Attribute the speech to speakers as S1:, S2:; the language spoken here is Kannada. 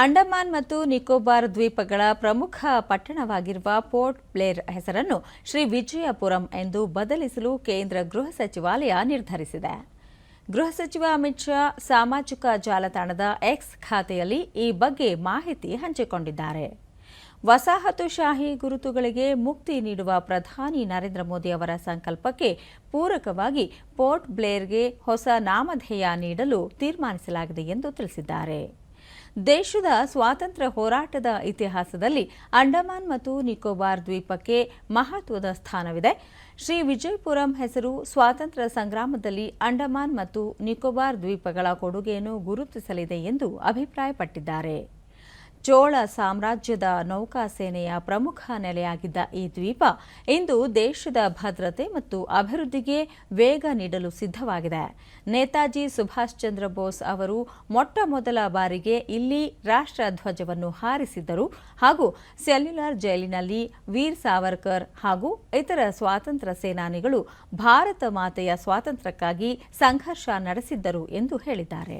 S1: ಅಂಡಮಾನ್ ಮತ್ತು ನಿಕೋಬಾರ್ ದ್ವೀಪಗಳ ಪ್ರಮುಖ ಪಟ್ಟಣವಾಗಿರುವ ಪೋರ್ಟ್ ಬ್ಲೇರ್ ಹೆಸರನ್ನು ಶ್ರೀ ವಿಜಯಪುರಂ ಎಂದು ಬದಲಿಸಲು ಕೇಂದ್ರ ಗೃಹ ಸಚಿವಾಲಯ ನಿರ್ಧರಿಸಿದೆ. ಗೃಹ ಸಚಿವ ಅಮಿತ್ ಶಾ ಸಾಮಾಜಿಕ ಜಾಲತಾಣದ ಎಕ್ಸ್ ಖಾತೆಯಲ್ಲಿ ಈ ಬಗ್ಗೆ ಮಾಹಿತಿ ಹಂಚಿಕೊಂಡಿದ್ದಾರೆ. ವಸಾಹತುಶಾಹಿ ಗುರುತುಗಳಿಗೆ ಮುಕ್ತಿ ನೀಡುವ ಪ್ರಧಾನಿ ನರೇಂದ್ರ ಮೋದಿ ಅವರ ಸಂಕಲ್ಪಕ್ಕೆ ಪೂರಕವಾಗಿ ಪೋರ್ಟ್ ಬ್ಲೇರ್ಗೆ ಹೊಸ ನಾಮಧೇಯ ನೀಡಲು ತೀರ್ಮಾನಿಸಲಾಗಿದೆ ಎಂದು ತಿಳಿಸಿದ್ದಾರೆ. ದೇಶದ ಸ್ವಾತಂತ್ರ್ಯ ಹೋರಾಟದ ಇತಿಹಾಸದಲ್ಲಿ ಅಂಡಮಾನ್ ಮತ್ತು ನಿಕೋಬಾರ್ ದ್ವೀಪಕ್ಕೆ ಮಹತ್ವದ ಸ್ಥಾನವಿದೆ. ಶ್ರೀ ವಿಜಯಪುರಂ ಹೆಸರು ಸ್ವಾತಂತ್ರ್ಯ ಸಂಗ್ರಾಮದಲ್ಲಿ ಅಂಡಮಾನ್ ಮತ್ತು ನಿಕೋಬಾರ್ ದ್ವೀಪಗಳ ಕೊಡುಗೆಯನ್ನು ಗುರುತಿಸಲಿದೆ ಎಂದು ಅಭಿಪ್ರಾಯಪಟ್ಟಿದ್ದಾರೆ. ಚೋಳ ಸಾಮ್ರಾಜ್ಯದ ನೌಕಾಸೇನೆಯ ಪ್ರಮುಖ ನೆಲೆಯಾಗಿದ್ದ ಈ ದ್ವೀಪ ಇಂದು ದೇಶದ ಭದ್ರತೆ ಮತ್ತು ಅಭಿವೃದ್ಧಿಗೆ ವೇಗ ನೀಡಲು ಸಿದ್ಧವಾಗಿದೆ. ನೇತಾಜಿ ಸುಭಾಷ್ ಚಂದ್ರ ಬೋಸ್ ಅವರು ಮೊಟ್ಟ ಮೊದಲ ಬಾರಿಗೆ ಇಲ್ಲಿ ರಾಷ್ಟ್ರ ಧ್ವಜವನ್ನು ಹಾರಿಸಿದ್ದರು ಹಾಗೂ ಸೆಲ್ಯುಲರ್ ಜೈಲಿನಲ್ಲಿ ವೀರ್ ಸಾವರ್ಕರ್ ಹಾಗೂ ಇತರ ಸ್ವಾತಂತ್ರ್ಯ ಸೇನಾನಿಗಳು ಭಾರತ ಮಾತೆಯ ಸ್ವಾತಂತ್ರ್ಯಕ್ಕಾಗಿ ಸಂಘರ್ಷ ನಡೆಸಿದ್ದರು ಎಂದು ಹೇಳಿದ್ದಾರೆ.